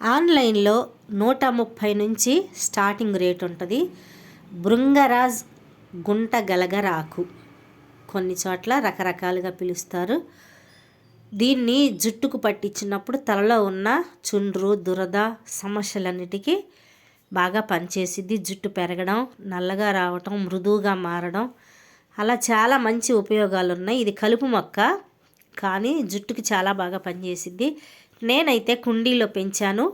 ఆన్లైన్లో నూట ముప్పై నుంచి స్టార్టింగ్ రేట్ ఉంటుంది. బృంగరాజ్ గుంట గలగరాకు కొన్ని చోట్ల రకరకాలుగా పిలుస్తారు. దీన్ని జుట్టుకు పట్టించినప్పుడు తలలో ఉన్న చుండ్రు దురద సమస్యలన్నిటికీ బాగా పనిచేసిద్ది. జుట్టు పెరగడం నల్లగా రావటం మృదువుగా మారడం. అలా చాలా మంచి ఉపయోగాలు ఉన్నాయి ఇది కలుపు మొక్క కానీ జుట్టుకి చాలా బాగా పనిచేసిద్ది. నేనైతే కుండీలో పెంచాను.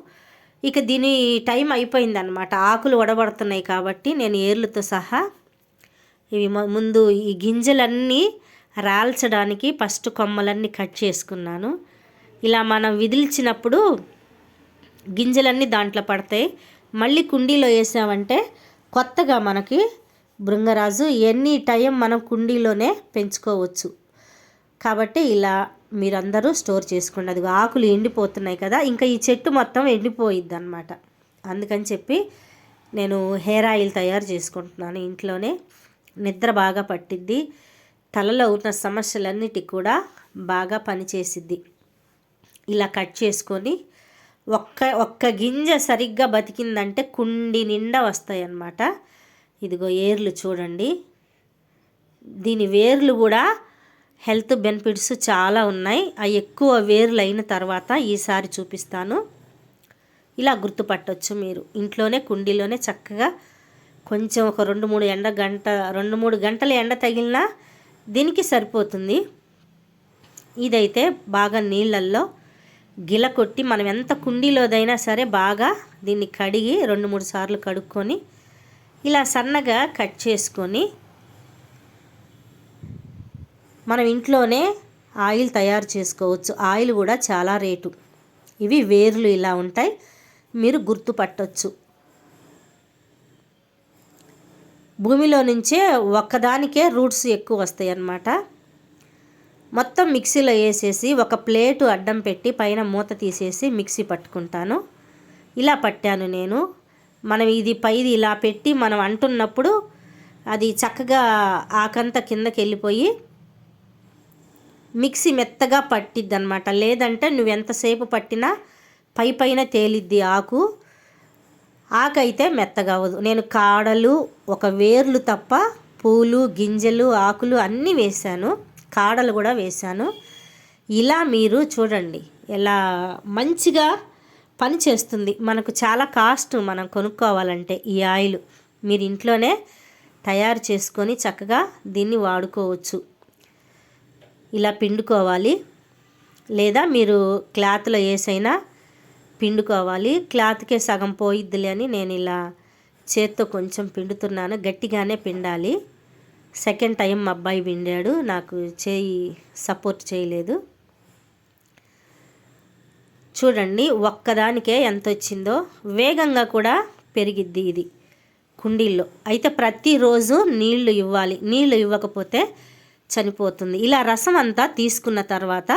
ఇక దీని టైం అయిపోయిందనమాట ఆకులు వడబడుతున్నాయి కాబట్టి నేను ఏర్లతో సహా ఇవి ముందు ఈ గింజలన్నీ రాల్చడానికి ఫస్ట్ కొమ్మలన్నీ కట్ చేసుకున్నాను. ఇలా మనం విదిల్చినప్పుడు గింజలన్నీ దాంట్లో పడతాయి. మళ్ళీ కుండీలో వేసామంటే కొత్తగా మనకి బృంగరాజు ఎనీ టైం మనం కుండీలోనే పెంచుకోవచ్చు. కాబట్టి ఇలా మీరందరూ స్టోర్ చేసుకోండి. అది ఆకులు ఎండిపోతున్నాయి కదా ఇంకా ఈ చెట్టు మొత్తం ఎండిపోయిద్ది అనమాట అందుకని చెప్పి నేను హెయిర్ ఆయిల్ తయారు చేసుకుంటున్నాను. ఇంట్లోనే నిద్ర బాగా పట్టిద్ది తలలో ఉన్న సమస్యలన్నిటికి కూడా బాగా పనిచేసిద్ది. ఇలా కట్ చేసుకొని ఒక్క ఒక్క గింజ సరిగ్గా బతికిందంటే కుండి నిండా వస్తాయన్నమాట. ఇదిగో ఏర్లు చూడండి. దీని వేర్లు కూడా హెల్త్ బెనిఫిట్స్ చాలా ఉన్నాయి. అవి ఎక్కువ వేర్లు అయిన తర్వాత ఈసారి చూపిస్తాను. ఇలా గుర్తుపట్టవచ్చు మీరు. ఇంట్లోనే కుండీలోనే చక్కగా కొంచెం ఒక రెండు మూడు ఎండ గంట రెండు మూడు గంటల ఎండ తగిలినా దీనికి సరిపోతుంది. ఇదైతే బాగా నీళ్ళల్లో గిల కొట్టి మనం ఎంత కుండీలోదైనా సరే బాగా దీన్ని కడిగి రెండు మూడు సార్లు కడుక్కొని ఇలా సన్నగా కట్ చేసుకొని మనం ఇంట్లోనే ఆయిల్ తయారు చేసుకోవచ్చు. ఆయిల్ కూడా చాలా రేటు. ఇవి వేర్లు ఇలా ఉంటాయి. మీరు గుర్తుపట్టొచ్చు. భూమిలో నుంచే ఒక్కదానికే రూట్స్ ఎక్కువ వస్తాయి అన్నమాట. మొత్తం మిక్సీలో వేసేసి ఒక ప్లేటు అడ్డం పెట్టి పైన మూత తీసేసి మిక్సీ పట్టుకుంటాను. ఇలా పట్టాను నేను. మనం ఇది పైది ఇలా పెట్టి మనం అంటున్నప్పుడు అది చక్కగా ఆకంత కిందకి వెళ్ళిపోయి మిక్సీ మెత్తగా పట్టిద్ది అనమాట లేదంటే నువ్వు ఎంతసేపు పట్టినా పై పైన తేలిద్ది ఆకు. ఆకు అయితే మెత్తగా అవ్వదు. నేను కాడలు ఒక వేర్లు తప్ప పూలు గింజలు ఆకులు అన్నీ వేశాను. కాడలు కూడా వేశాను. ఇలా మీరు చూడండి. ఎలా మంచిగా పని చేస్తుంది. మనకు చాలా కాస్ట్ మనం కొనుక్కోవాలంటే ఈ ఆయిల్. మీరు ఇంట్లోనే తయారు చేసుకొని చక్కగా దీన్ని వాడుకోవచ్చు. ఇలా పిండుకోవాలి. లేదా మీరు క్లాత్లో వేసైనా పిండుకోవాలి. క్లాత్కే సగం పోయిద్దిలే అని నేను ఇలా చేత్తో కొంచెం పిండుతున్నాను. గట్టిగానే పిండాలి. సెకండ్ టైం మా అబ్బాయి పిండాడు. నాకు చేయి సపోర్ట్ చేయలేదు. చూడండి ఒక్కదానికే ఎంత వచ్చిందో వేగంగా కూడా పెరిగిద్ది ఇది కుండీల్లో. అయితే ప్రతిరోజు నీళ్ళు ఇవ్వాలి. నీళ్ళు ఇవ్వకపోతే చనిపోతుంది. ఇలా రసం అంతా తీసుకున్న తర్వాత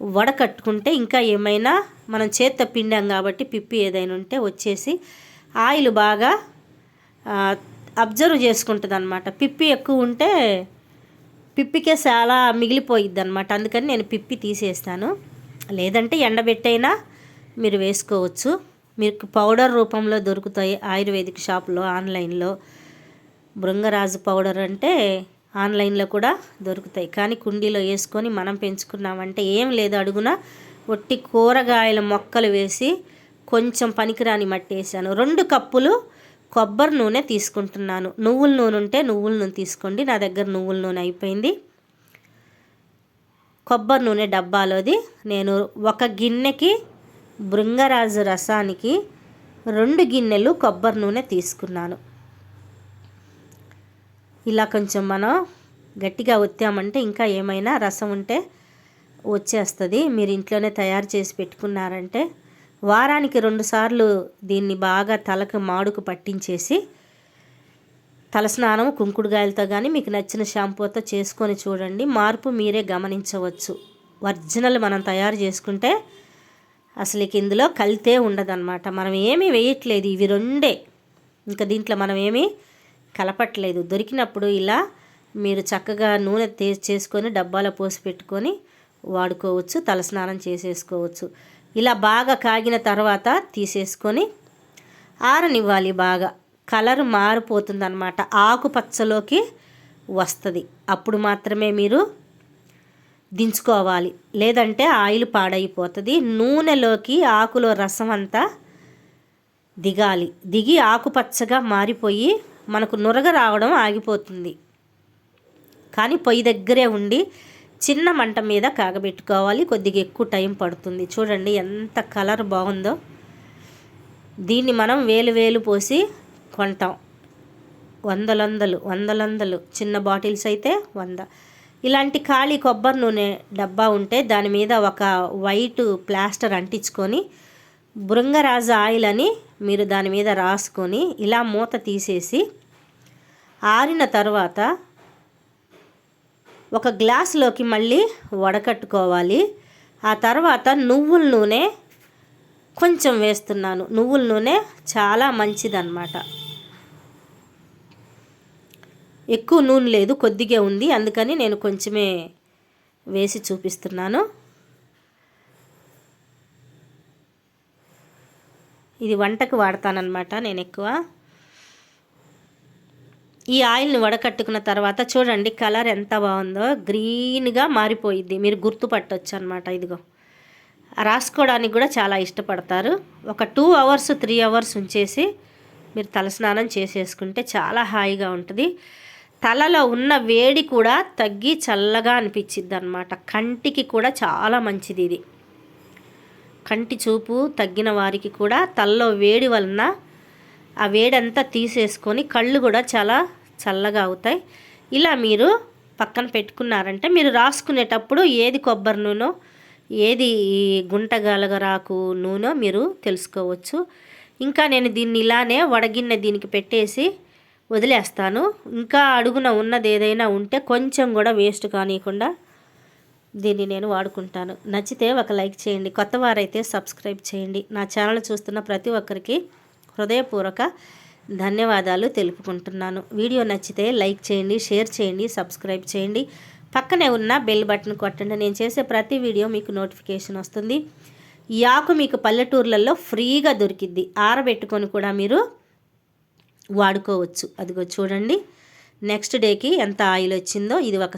వడకట్టుకుంటే ఇంకా ఏమైనా మనం చేత్తో పిండాం కాబట్టి పిప్పి ఏదైనా ఉంటే వచ్చేసి ఆయిల్ బాగా అబ్జర్వ్ చేసుకుంటుంది అనమాట పిప్పి ఎక్కువ ఉంటే పిప్పికే చాలా మిగిలిపోయిద్ది అనమాట అందుకని నేను పిప్పి తీసేస్తాను. లేదంటే ఎండబెట్టైనా మీరు వేసుకోవచ్చు. మీకు పౌడర్ రూపంలో దొరుకుతాయి ఆయుర్వేదిక్ షాప్లో ఆన్లైన్లో. బృంగరాజు పౌడర్ అంటే ఆన్లైన్లో కూడా దొరుకుతాయి. కానీ కుండీలో వేసుకొని మనం పెంచుకున్నామంటే ఏం లేదు. అడుగున ఒట్టి కూరగాయల మొక్కలు వేసి కొంచెం పనికిరాని మట్టి వేసాను. రెండు కప్పులు కొబ్బరి నూనె తీసుకుంటున్నాను. నువ్వుల నూనె ఉంటే నువ్వుల నూనె తీసుకోండి. నా దగ్గర నువ్వుల నూనె అయిపోయింది. కొబ్బరి నూనె డబ్బాలోది. నేను ఒక గిన్నెకి బృంగరాజు రసానికి రెండు గిన్నెలు కొబ్బరి నూనె తీసుకున్నాను. ఇలా కొంచెం మనం గట్టిగా ఒత్తామంటే ఇంకా ఏమైనా రసం ఉంటే వచ్చేస్తుంది. మీరు ఇంట్లోనే తయారు చేసి పెట్టుకున్నారంటే వారానికి రెండుసార్లు దీన్ని బాగా తలకు మాడుకు పట్టించేసి తలస్నానం కుంకుడుగాయలతో కానీ మీకు నచ్చిన షాంపూతో చేసుకొని చూడండి. మార్పు మీరే గమనించవచ్చు. ఒరిజినల్ మనం తయారు చేసుకుంటే అసలు ఇక ఇందులో కలితే ఉండదన్నమాట. మనం ఏమీ వేయట్లేదు. ఇవి రెండే. ఇంకా దీంట్లో మనం ఏమీ కలపట్లేదు. దొరికినప్పుడు ఇలా మీరు చక్కగా నూనె తే చేసుకొని డబ్బాలో పోసి పెట్టుకొని వాడుకోవచ్చు తలస్నానం చేసేసుకోవచ్చు. ఇలా బాగా కాగిన తర్వాత తీసేసుకొని ఆరనివ్వాలి బాగా. కలర్ మారిపోతుందన్నమాట. ఆకుపచ్చలోకి వస్తుంది. అప్పుడు మాత్రమే మీరు దించుకోవాలి. లేదంటే ఆయిల్ పాడైపోతుంది. నూనెలోకి ఆకులో రసం అంతా దిగాలి. దిగి ఆకుపచ్చగా మారిపోయి మనకు నురగ రావడం ఆగిపోతుంది. కానీ పొయ్యి దగ్గరే ఉండి చిన్న మంట మీద కాగబెట్టుకోవాలి. కొద్దిగా ఎక్కువ టైం పడుతుంది. చూడండి ఎంత కలర్ బాగుందో. దీన్ని మనం వేలు వేలు పోసి కొంటాం. వందలొందలు వందలొందలు. చిన్న బాటిల్స్ అయితే వంద. ఇలాంటి ఖాళీ కొబ్బరి నూనె డబ్బా ఉంటే దాని మీద ఒక వైట్ ప్లాస్టర్ అంటించుకొని బృంగరాజు ఆయిల్ అని మీరు దాని మీద రాసుకొని ఇలా మూత తీసేసి ఆరిన తర్వాత ఒక గ్లాసులోకి మళ్ళీ వడకట్టుకోవాలి. ఆ తర్వాత నువ్వుల నూనె కొంచెం వేస్తున్నాను. నువ్వుల నూనె చాలా మంచిదన్నమాట. ఎక్కువ నూనె లేదు కొద్దిగా ఉంది. అందుకని నేను కొంచెమే వేసి చూపిస్తున్నాను. ఇది వంటకు వాడతానన్నమాట నేను ఎక్కువ. ఈ ఆయిల్ని వడకట్టుకున్న తర్వాత చూడండి కలర్ ఎంత బాగుందో గ్రీన్గా మారిపోయిద్ది. మీరు గుర్తుపట్టవచ్చు అనమాట ఇదిగో. రాసుకోవడానికి కూడా చాలా ఇష్టపడతారు. ఒక టూ అవర్స్ త్రీ అవర్స్ ఉంచేసి మీరు తలస్నానం చేసేసుకుంటే చాలా హాయిగా ఉంటుంది. తలలో ఉన్న వేడి కూడా తగ్గి చల్లగా అనిపించిద్ది అనమాట కంటికి కూడా చాలా మంచిది ఇది. కంటి చూపు తగ్గిన వారికి కూడా తలలో వేడి వలన ఆ వేడంతా తీసేసుకొని కళ్ళు కూడా చాలా చల్లగా అవుతాయి. ఇలా మీరు పక్కన పెట్టుకున్నారంటే మీరు రాసుకునేటప్పుడు ఏది కొబ్బరి నూనె ఏది గుంటగలగరాకు నూనె మీరు తెలుసుకోవచ్చు. ఇంకా నేను దీన్ని ఇలానే వడగిన్నె దీనికి పెట్టేసి వదిలేస్తాను. ఇంకా అడుగున ఉన్నది ఏదైనా ఉంటే కొంచెం కూడా వేస్ట్ కానియకుండా దీన్ని నేను వాడుకుంటాను. నచ్చితే ఒక లైక్ చేయండి. కొత్త వారైతే సబ్స్క్రైబ్ చేయండి. నా ఛానల్ చూస్తున్న ప్రతి ఒక్కరికి హృదయపూర్వక ధన్యవాదాలు తెలుపుకుంటున్నాను. వీడియో నచ్చితే లైక్ చేయండి షేర్ చేయండి సబ్స్క్రైబ్ చేయండి. పక్కనే ఉన్న బెల్ బటన్ కొట్టండి. నేను చేసే ప్రతి వీడియో మీకు నోటిఫికేషన్ వస్తుంది. ఈ ఆకు మీకు పల్లెటూర్లలో ఫ్రీగా దొరికిద్ది. ఆరబెట్టుకొని కూడా మీరు వాడుకోవచ్చు. అదిగో చూడండి. నెక్స్ట్ డేకి ఎంత ఆయిల్ వచ్చిందో ఇది ఒక